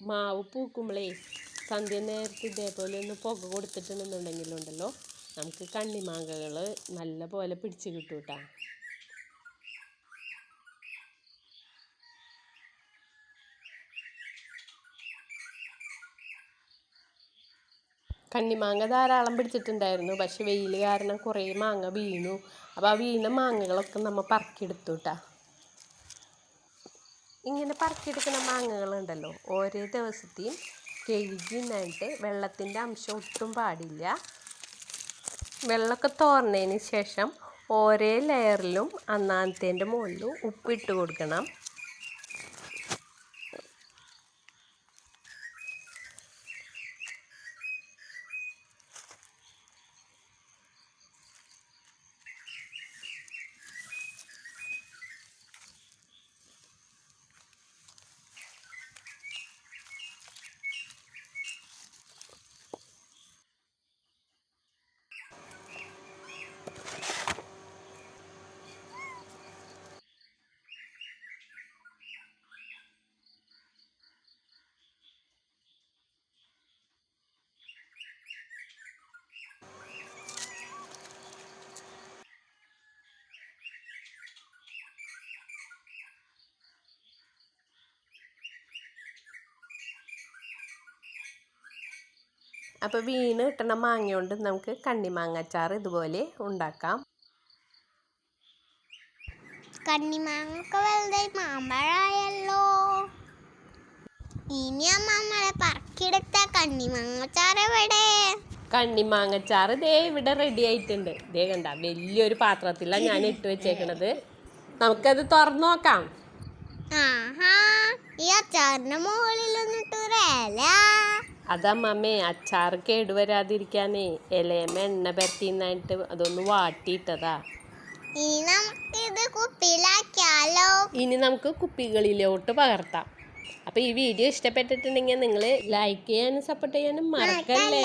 മാവ് പൂക്കുമ്പോഴേ സന്ധ്യ നേരത്ത് ഇതേപോലെ ഒന്ന് പുക കൊടുത്തിട്ടുണ്ടെന്നുണ്ടെങ്കിലുണ്ടല്ലോ നമുക്ക് കണ്ണിമാങ്കകൾ നല്ല പോലെ പിടിച്ച് കിട്ടും കേട്ടോ കണ്ണിമാങ്ങ ധാരാളം പിടിച്ചിട്ടുണ്ടായിരുന്നു പക്ഷെ വെയിൽ കാരണം കുറേ മാങ്ങ വീണു. അപ്പോൾ ആ വീണ മാങ്ങകളൊക്കെ നമ്മൾ പറക്കിയെടുത്തു കേട്ടാ ഇങ്ങനെ പറക്കിയെടുക്കുന്ന മാങ്ങകളുണ്ടല്ലോ. ഓരോ ദിവസത്തെയും കഴുകി നന്നായിട്ട് വെള്ളത്തിന്റെ അംശം ഒട്ടും പാടില്ല. വെള്ളമൊക്കെ തോർന്നതിന് ശേഷം ഓരോ ലെയറിലും അന്നാന്നത്തേന്റെ മുകളിലും ഉപ്പിട്ട് കൊടുക്കണം. അപ്പോൾ വീണ് കിട്ടണ മാങ്ങ കൊണ്ട് നമുക്ക് കണ്ണിമാങ്ങാച്ചാർ ഇതുപോലെ ഉണ്ടാക്കാം. കണ്ണിമാങ്ങൊക്കെ വലുതായി മാമ്പഴമായല്ലോ. ഇനി അമ്മമ്മളെ പറക്കിയെടുത്ത കണ്ണിമാങ്ങച്ചാറ് എവിടെ? കണ്ണിമാങ്ങച്ചാർ ദേ ഇവിടെ റെഡി ആയിട്ടുണ്ട്. ദേ കണ്ട വലിയൊരു പാത്രത്തിലാണ് ഞാൻ ഇട്ട് വെച്ചേക്കണത്. നമുക്കത് തുറന്നു നോക്കാം. ആഹാ ഈ അച്ചാറിന്റെ മുകളിലൊന്നിട്ട് ഒരു ഇല. അതമ്മമ്മേ അച്ചാർ കേടുവരാതിരിക്കാനേ ഇലയമ്മ എണ്ണ പരത്തിന്നായിട്ട് അതൊന്ന് വാട്ടിയിട്ടതാ. ഇനി നമുക്ക് ഇത് കുപ്പിയിലാക്കിയാലോ? ഇനി നമുക്ക് കുപ്പികളിലോട്ട് പകർത്താം. അപ്പോൾ ഈ വീഡിയോ ഇഷ്ടപ്പെട്ടിട്ടുണ്ടെങ്കിൽ നിങ്ങൾ ലൈക്ക് ചെയ്യാനും സപ്പോർട്ട് ചെയ്യാനും മറക്കല്ലേ?